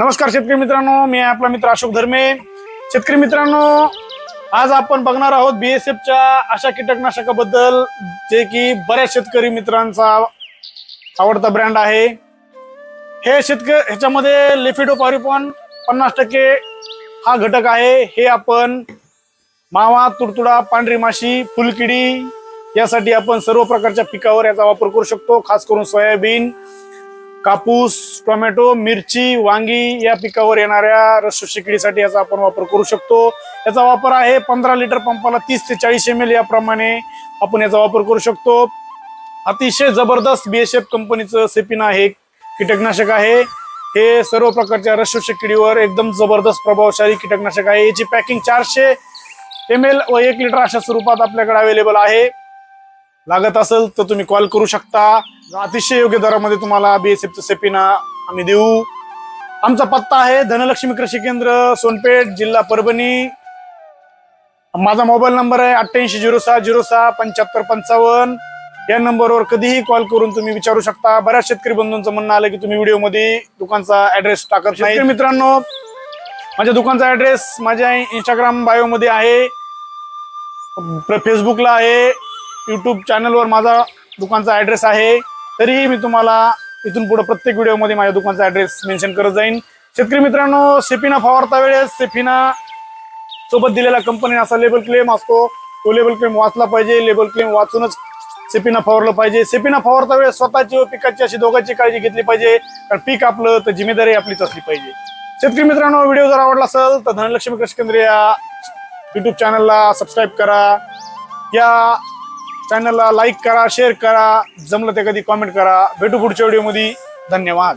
नमस्कार शेतकरी मित्रांनो मी आपला मित्र अशोक धर्मे. शेतकरी मित्रांनो आज आपण बघणार आहोत बीएसएफच्या अशा कीटकनाशकाबद्दल जे की बऱ्याच शेतकरी मित्रांचा आवडता ब्रँड आहे. हे शेतकरी ह्याच्यामध्ये लिफिडो पॉरिपॉन पन्नास टक्के हा घटक आहे. हे आपण मावा तुडतुडा पांढरी माशी फुलकिडी यासाठी आपण सर्व प्रकारच्या पिकावर याचा वापर करू शकतो खास करून सोयाबीन. कापूस टोमॅटो मिरची वांगी या पिकावर येणाऱ्या रसशिकडीसाठी याचा आपण वापर करू शकतो. याचा वापर आहे पंधरा लिटर पंपाला तीस ते चाळीस एम एल याप्रमाणे आपण याचा वापर करू शकतो. अतिशय जबरदस्त बीएसएफ कंपनीचं सेपिना हे कीटकनाशक आहे. हे सर्व प्रकारच्या रस किडीवर एकदम जबरदस्त प्रभावशाली कीटकनाशक आहे. याची पॅकिंग चारशे एम एल व एक लिटर अशा स्वरूपात आपल्याकडे अवेलेबल आहे. लागत असेल तर तुम्ही कॉल करू शकता. अतिशय योग्य दरामध्ये तुम्हाला बीएसएफचं सेपिना आम्ही देऊ. आमचा पत्ता आहे धनलक्ष्मी कृषी केंद्र सोनपेठ जिल्हा परभणी. माझा मोबाईल नंबर आहे अठ्ठ्याऐंशी झिरो सहा झिरो सहा पंच्याहत्तर पंचावन्न. या नंबरवर कधीही कॉल करून तुम्ही विचारू शकता. बऱ्याच शेतकरी बंधूंचं म्हणणं आलं की तुम्ही व्हिडिओमध्ये दुकानचा ऍड्रेस टाकत नाही मित्रांनो माझ्या दुकानचा ऍड्रेस माझ्या इंस्टाग्राम बायोमध्ये आहे. फेसबुकला आहे. यूट्यूब चॅनलवर माझा दुकानचा ॲड्रेस आहे. तरीही मी तुम्हाला इथून पुढे प्रत्येक व्हिडिओमध्ये माझ्या दुकानचा ॲड्रेस मेन्शन करत जाईन. शेतकरी मित्रांनो सेफिना फवारता वेळेस सेफिना सोबत दिलेला कंपनीने असा लेबल क्लेम असतो. तो लेबल क्लेम वाचला पाहिजे. लेबल क्लेम वाचूनच सेपिना फवारलं पाहिजे. सेपिना फवारता वेळेस स्वतःची व पिकाची अशी दोघांची काळजी घेतली पाहिजे. कारण पीक आपलं तर जिम्मेदारी आपलीच असली पाहिजे. शेतकरी मित्रांनो व्हिडिओ जर आवडला असेल तर धनलक्ष्मी कृषी केंद्र या युट्यूब चॅनलला सबस्क्राईब करा. या चॅनलला लाईक करा शेअर करा जमलं ते कधी कॉमेंट करा. भेटू पुढच्या व्हिडिओमध्ये धन्यवाद.